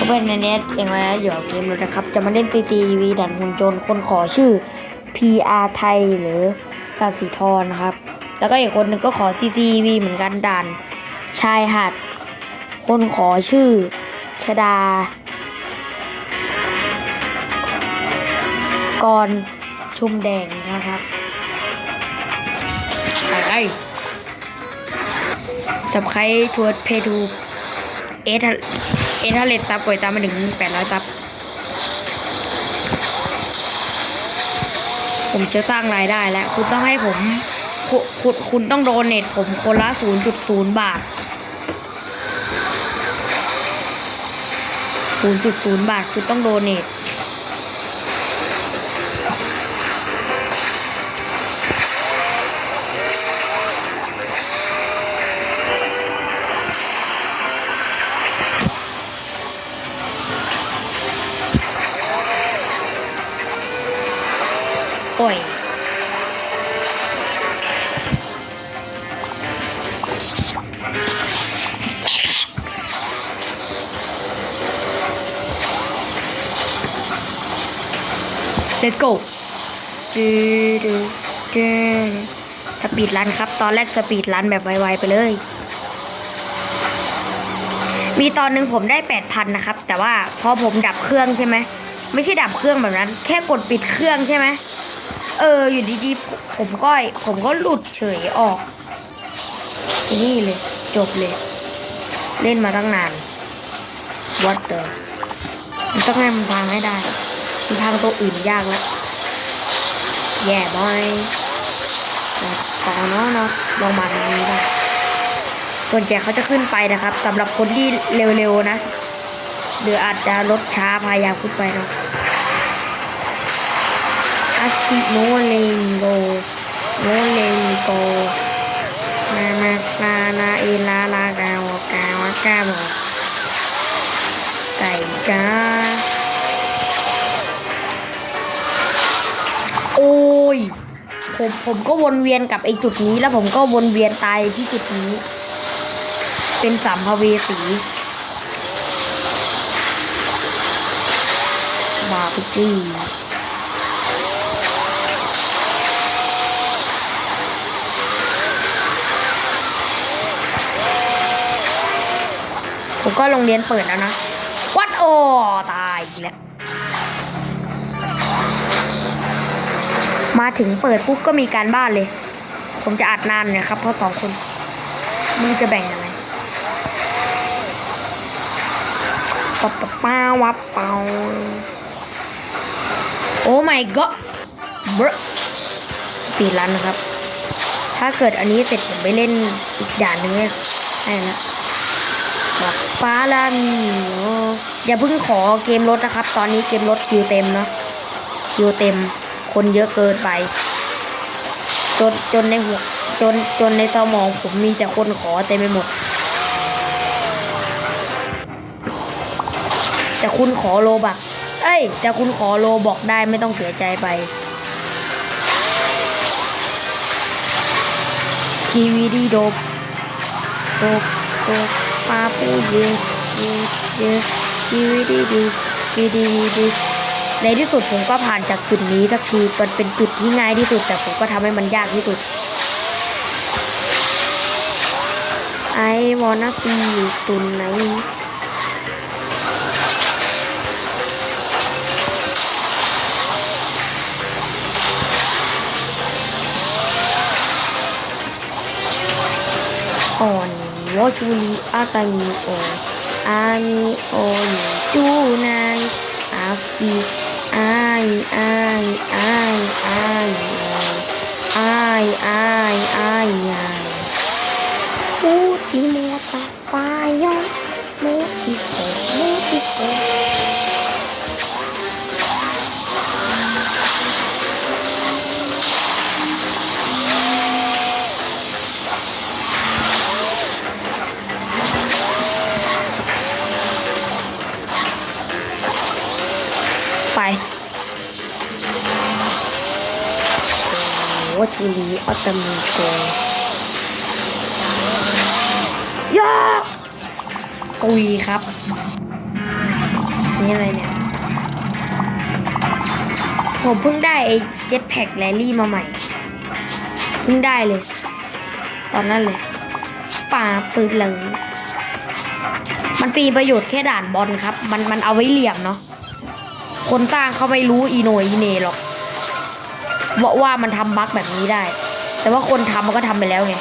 ก็เป็นในเน็ตเองแล้วเดี๋ยวเกมเรานะครับ จะมาเล่นตีทีวีดันหุ่นยนต์คนขอชื่อ PR ไทยหรือสัตย์สีทรนะครับ แล้วก็อีกคนหนึ่งก็ขอ CCTV เหมือนกันดันชายหัด คนขอชื่อชดา กรชุมแดงนะครับไปสับใครทวดเพทูเอท เอทเลตซับป่วยตามมาถึงแปดร้อยซับ ผมจะสร้างรายได้แล้ว คุณต้องให้ผมคุณคุณคุณต้องโดนเนทผมคนละ 0.0 บาท 0.0 บาท คุณต้องโดนเนท โอ้ย let's go ดูดูดูสปีดรันครับ ตอนแรกสปีดรันแบบไวๆไปเลย มีตอนหนึ่งผมได้แปดพันนะครับ แต่ว่าพอผมดับเครื่องใช่ไหมไม่ใช่ดับเครื่องแบบนั้น แค่กดปิดเครื่องใช่ไหมเออ อยู่ดีๆ ผมก็ผมก็หลุดเฉยออก นี่เลย จบเลย เล่นมาตั้งนาน what the มันต้องให้มันพังให้ได้ มันพังตัวอื่นยากแล้วแย่บอยต่อเนาะเนาะลองมาทางนี้ได้ ส่วนใหญ่เขาจะขึ้นไปนะครับสำหรับคนที่เร็วๆนะหรืออาจจะลดช้าพยายามขึ้นไปเนาะอาชิโนเลงโกโนเลงโกนานาลาลาเอลาลากาวกาวกาบอกไก่จ้าโอ้ยผมผมก็วนเวียนกับไอ้จุดนี้แล้วผมก็วนเวียนตายที่จุดนี้ เป็นสัมภเวสีบาปิกี้ผมก็โรงเรียนเปิดแล้วนะ วัดโอตายอีกแล้ว มาถึงเปิดปุ๊บก็มีการบ้านเลย ผมจะอัดนานเนี่ยครับเพราะสองคน มึงจะแบ่งยังไง ปะปะป้าวับเปาโอ้ my god บรปีรันนะครับ ถ้าเกิดอันนี้เสร็จผมไปเล่นอีกด่านหนึ่งให้ให้นะแบบปาลามีโออย่าเพิ่งขอเกมรถนะครับ ตอนนี้เกมรถคิวเต็มเนาะคิวเต็ม คนเยอะเกินไป จนจนในหัวจนจนในสมองผมมีแต่คนขอเต็มไปหมด คุณขอโลบัก เอ้ย แต่คุณขอโลบอกได้ไม่ต้องเสียใจไปกีวีดีโดบโดบโดบปาปูเยเยเยกีวีดีดีกีดีดีในที่สุดผมก็ผ่านจากจุดนี้สักที มันเป็นจุดที่ง่ายที่สุด แต่ผมก็ทำให้มันยากที่สุดไอวอนาซีตุนไหนอ่อนวอชูลีอาตามีโออ โอ้ทีลีออตมีโกยากกุยครับ นี่อะไรเนี่ย ผมเพิ่งได้ไอ้เจ็ตแพ็กแรลี่มาใหม่ เพิ่งได้เลย ตอนนั้นเลยป่าซื้อเลยมันฟีประโยชน์แค่ด่านบอลครับ มันมันเอาไว้เหลี่ยมเนาะ คนสร้างเขาไม่รู้อีโนยอีเนหรอกว่าว่ามันทำบั๊กแบบนี้ได้ แต่ว่าคนทำมันก็ทำไปแล้วไง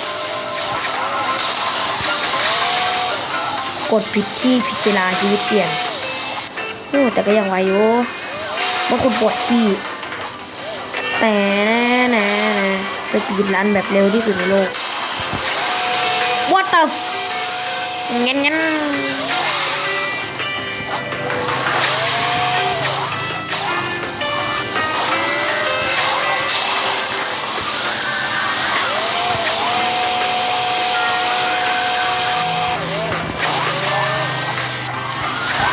กดผิดที่ผิดเวลาชีวิตเปลี่ยนโอ้แต่ก็ยังไหวอยู่ว่าคุณปวดที่แต่นะนะไปปีดรันแบบเร็วที่สุดในโลก What the งั้นงั้น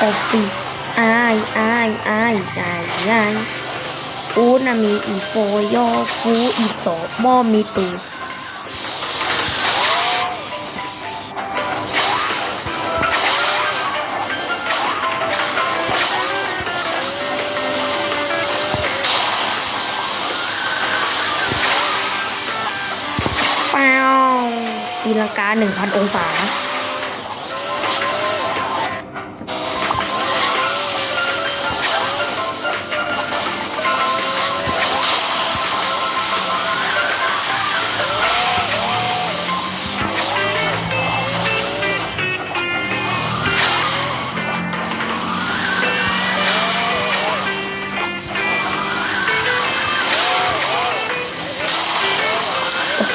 แต่สิอายอายอายอายอายอูนามีอีโฟยอฟูอีโสมอมีตูเป้าตีลังกาหนึ่งพันองศา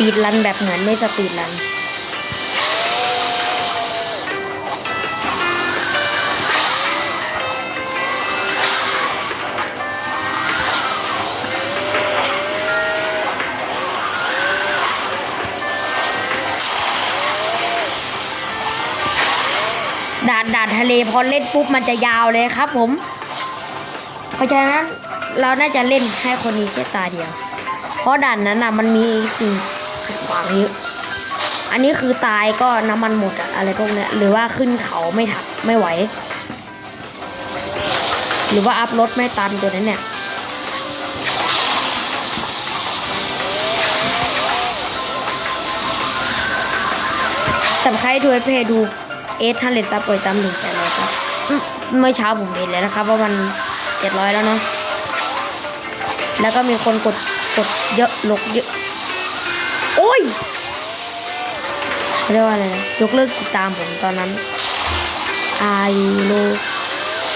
ปีดรันแบบเหมือนไม่สปีดรัน ด่านด่านทะเลพอเล่นปุ๊บมันจะยาวเลยครับผม เพราะฉะนั้นเราน่าจะเล่นให้คนนี้แค่ตาเดียว เพราะด่านนั้นน่ะมันมีสิ่ง ขัดขวางเยอะอันนี้คือตายก็น้ำมันหมดอะอะไรพวกเนี้ยหรือว่าขึ้นเขาไม่ถักไม่ไหว หรือว่าอัพรถไม่ตันตัวนั้นเนี่ยสำคัญด้วยเพดูเอสทันเลซับป่วยตามหนึ่งแปดร้อยครับเมื่อเช้าผมเห็นเลยนะครับ ว่ามันเจ็ดร้อยแล้วเนาะแล้วก็มีคนกดกดเยอะลกเยอะ โอ้ยเรียกว่าอะไรนะยกเลิกติดตามผมตอนนั้นไอโล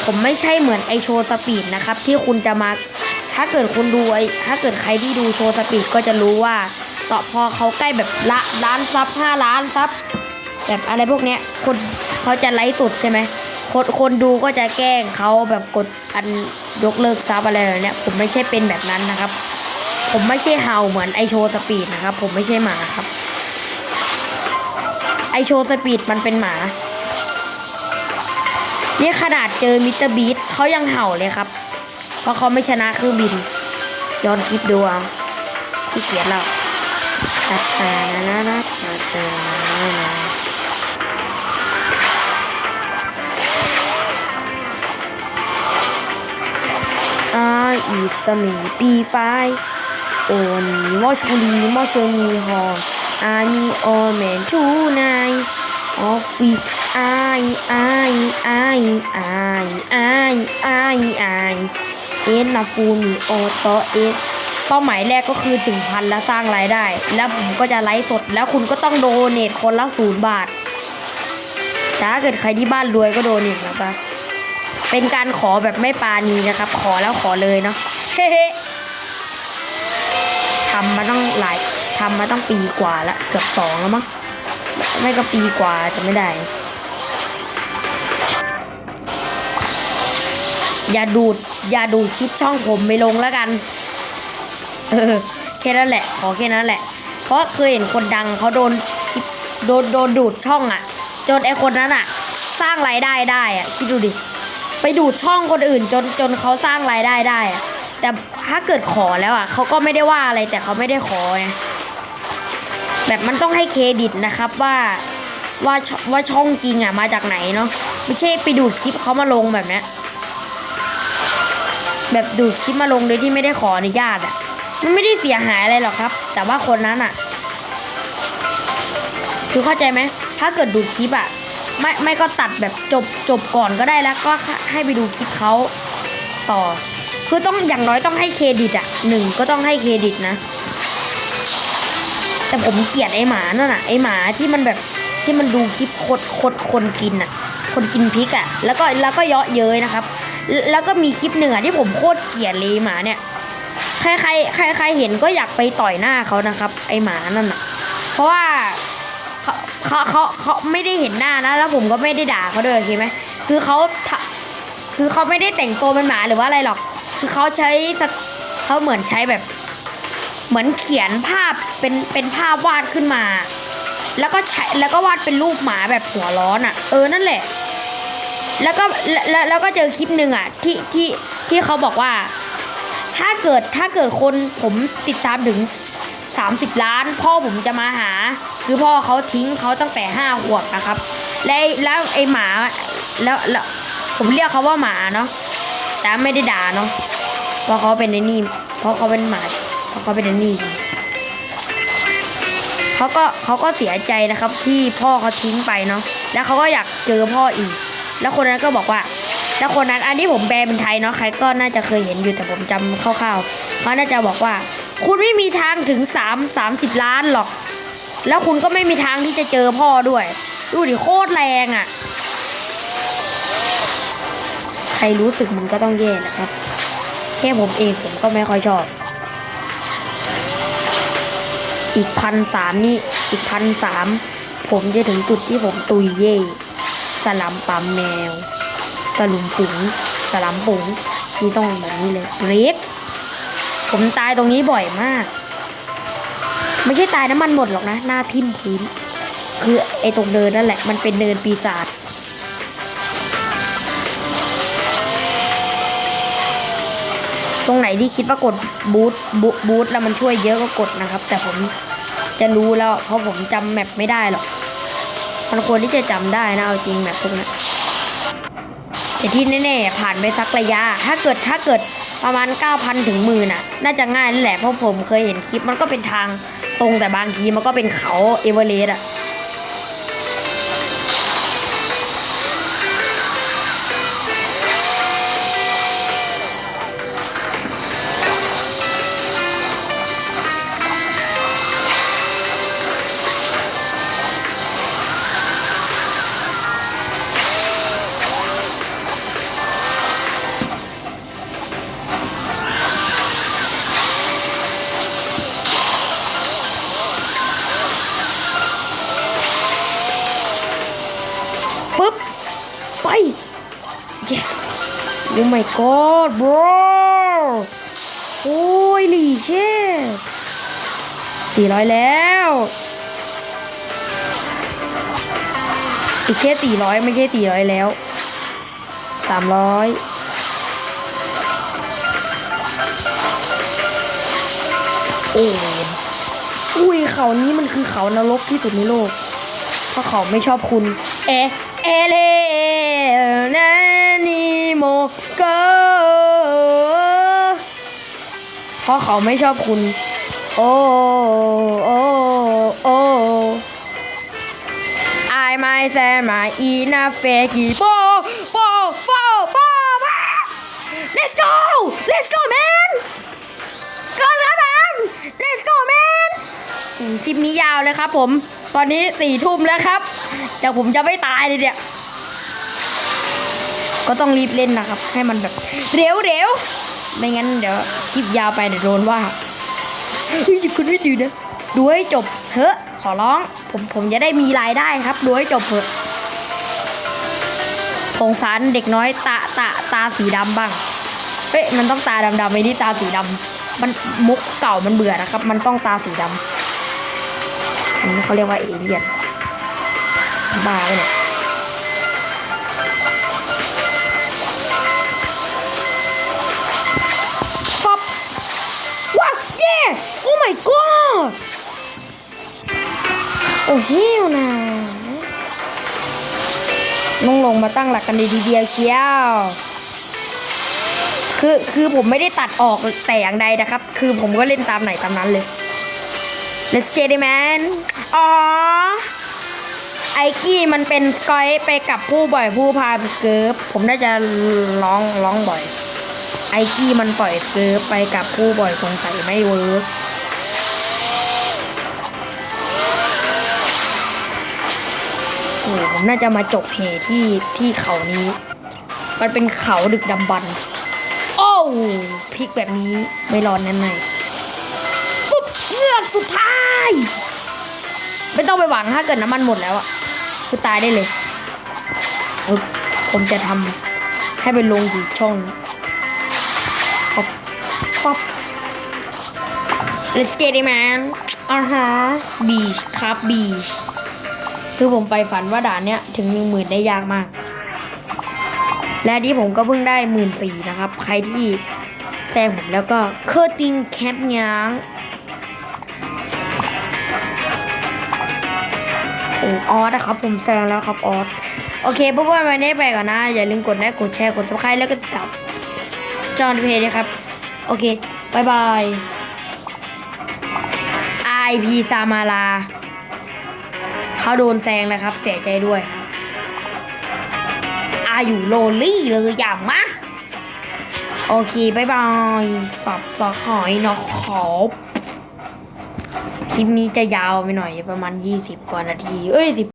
ผมไม่ใช่เหมือนไอโชว์สปีดนะครับ ที่คุณจะมา ถ้าเกิดคุณดูไอถ้าเกิดใครที่ดูโชว์สปีดก็จะรู้ว่าต่อพอเขาใกล้แบบละล้านซับห้าล้านซับแบบอะไรพวกเนี้ยคนเขาจะไลฟ์สดใช่ไหมคนคนดูก็จะแกล้งเขาแบบกดอันยกเลิกซับอะไรแบบเนี้ยผมไม่ใช่เป็นแบบนั้นนะครับ ผมไม่ใช่เห่าเหมือนไอโชว์สปีดนะครับ ผมไม่ใช่หมาครับ ไอโชว์สปีดมันเป็นหมาเนี่ยขนาดเจอมิสเตอร์บีทเขายังเห่าเลยครับ เพราะเขาไม่ชนะเครื่องบิน ย้อนคลิปดูเอาที่เขียนเราตัดตานะนะนะตัดตานะนะอาอีกสมีปีไป โอนีมอชลีมอชนีฮออานีออแมนชูนายออฟฟิศไอไอไอไอไอไอไอเอ็นนาฟูมีโอโตเอสเป้าหมายแรกก็คือถึงพันแล้วสร้างรายได้ แล้วผมก็จะไลฟ์สดแล้วคุณก็ต้องโดเนทคนละศูนย์บาทแต่ถ้าเกิดใครที่บ้านรวยก็โดเนทนะครับเป็นการขอแบบไม่ปาณีนะครับ ขอแล้วขอเลยเนาะเฮ้ำมาต้องหลายทำมาต้องปีกว่าละเกือบสองแล้วมั้งไม่ก็ปีกว่าจะไม่ได้ อย่าดูด อย่าดูดคลิปช่องผมไปลงแล้วกัน เออแค่นั้นแหละ ขอแค่นั้นแหละ เพราะเคยเห็นคนดังเขาโดนคลิปโดนโดนดูดช่องอะ่ะ จนไอคนนั้นอะ่ะ สร้างรายได้ได้อะ่ะคิดดูดิ ไปดูดช่องคนอื่นจนจนเขาสร้างรายได้ได้อะ แต่ถ้าเกิดขอแล้วอะเขาก็ไม่ได้ว่าอะไรแต่เขาไม่ได้ขอไงแบบมันต้องให้เครดิตนะครับว่าว่าว่าช่องจริงอะมาจากไหนเนาะไม่ใช่ไปดูดคลิปเขามาลงแบบนี้แบบดูดคลิปมาลงโดยที่ไม่ได้ขออนุญาตอะมันไม่ได้เสียหายอะไรหรอกครับ แต่ว่าคนนั้นอะ คือเข้าใจไหมถ้าเกิดดูดคลิปอะไม่ไม่ก็ตัดแบบจบจบก่อนก็ได้แล้วก็ให้ไปดูคลิปเขาต่อ คือต้องอย่างน้อยต้องให้เครดิตอะหนึ่งก็ต้องให้เครดิตนะ แต่ผมเกลียดไอหมานั่นน่ะไอหมาที่มันแบบที่มันดูคลิปคดคดคนกินอะคนกินพริกอะแล้วก็แล้วก็เยาะเย้ยนะครับ แล้วก็มีคลิปหนึ่งอะที่ผมโคตรเกลียดเลยหมาเนี่ยใครใครใครใครเห็นก็อยากไปต่อยหน้าเขานะครับ ไอหมานั่นน่ะเพราะว่าเขาเขาเขาเขาไม่ได้เห็นหน้านะแล้วผมก็ไม่ได้ด่าเขาด้วยโอเคไหมคือเขาคือเขาไม่ได้แต่งตัวเป็นหมาหรือว่าอะไรหรอก คือเขาใช้เขาเหมือนใช้แบบ เหมือนเขียนภาพเป็นเป็นภาพวาดขึ้นมา แล้วก็ใช้แล้วก็วาดเป็นรูปหมาแบบหัวร้อนอะ เออนั่นแหละ แล้วก็แล้วแล้วก็เจอคลิปหนึ่งอะที่ที่ที่เขาบอกว่า ถ้าเกิดถ้าเกิดคนผมติดตามถึง30 ล้าน พ่อผมจะมาหา คือพ่อเขาทิ้งเขาตั้งแต่ห้าขวบนะครับ และแล้วไอหมาแล้วแล้วผมเรียกเขาว่าหมาเนาะแต่ไม่ได้ด่าเนาะ เพราะเขาเป็นไอ้นี่ เพราะเขาเป็นหมา เพราะเขาเป็นไอ้นี่ เขาก็เขาก็เสียใจนะครับ ที่พ่อเขาทิ้งไปเนาะ แล้วเขาก็อยากเจอพ่ออีก แล้วคนนั้นก็บอกว่า แล้วคนนั้นอันที่ผมแปลเป็นไทยเนาะ ใครก็น่าจะเคยเห็นอยู่แต่ผมจำคร่าวๆเขาน่าจะบอกว่า คุณไม่มีทางถึงสามสามสิบล้านหรอก แล้วคุณก็ไม่มีทางที่จะเจอพ่อด้วย ดูดิโคตรแรงอะ่ะใครรู้สึกมันก็ต้องแย่นะครับ ค่ผมเองผมก็ไม่ค่อยชอบ อีกพันสามนี่ อีกพันสามผมจะถึงจุดที่ผมตุยเย่สลัมปั๊มแมว สลุมปุ๋งสลัมปุ๋งนี่ต้องแบบนี้เลยเร็กผมตายตรงนี้บ่อยมาก ไม่ใช่ตายน้ำมันหมดหรอกนะ หน้าทิ่มพื้น คือไอ้ตรงเนินนั่นแหละ มันเป็นเนินปีศาจ ตรงไหนที่คิดว่ากดบูทบูทแล้วมันช่วยเยอะก็กดนะครับ แต่ผมจะรู้แล้ว เพราะผมจำแมปไม่ได้หรอก มันควรที่จะจำได้นะเอาจริงแมปพวกนี้นแต่ที่แน่ๆผ่านไปสักระยะ ถ้าเกิดถ้าเกิดประมาณ 9,000 ถึงหมื่นอะ น่าจะง่ายนั่แหละเพราะผมเคยเห็นคลิปมันก็เป็นทางตรงแต่บางทีมันก็เป็นเขาเอเวอเรสต์อะ my god bro โอ้ยหลีเช่สี่ร้อยแล้ว อีกแค่สี่ร้อยไม่ใช่สี่ร้อยแล้วสามร้อยโอ้อุ้ยเขานี้มันคือเขานรกที่สุดในโลก เพราะเขาไม่ชอบคุณ เอ เอเลน โกเพราะเขาไม่ชอบคุณ โอ้โอ้โอ้ I myself my enough fake fo fo fo fo Let's go Let's go man ก็ครับผม Let's go man คลิปนี้ยาวเลยครับผม ตอนนี้สี่ทุ่มแล้วครับ แต่ผมจะไม่ตายเลยเนี่ย ก็ต้องรีบเล่นนะครับ ให้มันแบบเร็วเร็วไม่งั้นเดี๋ยวคลิปยาวไปเดี๋ยวโดนว่าเฮ้ยคุณไม่ดูนะดูให้จบเถอะขอร้อง ผมผมจะได้มีรายได้ครับดูให้จบเถอะสงสารเด็กน้อยตาตาตาสีดำบ้างเฮ้ยมันต้องตาดำๆไม่นี่ตาสีดำมันมุกเก่ามันเบื่อนะครับ มันต้องตาสีดำอันนี้เขาเรียกว่าเอเลี่ยนบ้าไปเนี่ย my god โอ้เฮวนะลงลงมาตั้งหลักกันดีๆเดียวเชียว คือคือผมไม่ได้ตัดออกแต่อย่างใดนะครับ คือผมก็เล่นตามไหนตามนั้นเลย Let's get it man อ๋อ ไอกี้มันเป็นสกอยไปกับผู้บ่อยผู้พาเกิร์ฟผมน่าจะร้องร้องบ่อย ไอกี้มันปล่อยเกิร์ฟไปกับผู้บ่อยสงสัยไม่เวิร์ก ผมน่าจะมาจบเหตุที่ที่เขานี้ มันเป็นเขาดึกดำบรรพ์โอ้พลิกแบบนี้ไม่รอนแน่ในปุ๊บเงือกสุดท้าย ไม่ต้องไปหวังถ้าเกิดน้ำมันหมดแล้วอะคือตายได้เลยเออผมจะทำให้เป็นลงอยู่ช่องป๊อปป๊อป let's get it man อ่าฮะ beach ครับ beach คือผมไปฝันว่าด่านเนี้ยถึงหนึ่งหมื่นได้ยากมาก และอันนี้ผมก็เพิ่งได้หมื่นสี่นะครับ ใครที่แซงผมแล้วก็เคอร์ติงแคปย้างโอ้ออสนะครับ ผมแซงแล้วครับออสโอเคพวกว่าวันนี้ไปก่อนนะ อย่าลืมกดไลค์กดแชร์กด subscribe แล้วก็ติดตามจอห์นเพจนะครับ โอเคบายบาย IP ซามาลา เขาโดนแซงแล้วครับ เสียใจด้วยอาอยู่โลลี่เลยอย่ามะโอเคบายบายสับสะหอยนอขอบคลิปนี้จะยาวไปหน่อยประมาณ 20 กว่านาที เอ้ย10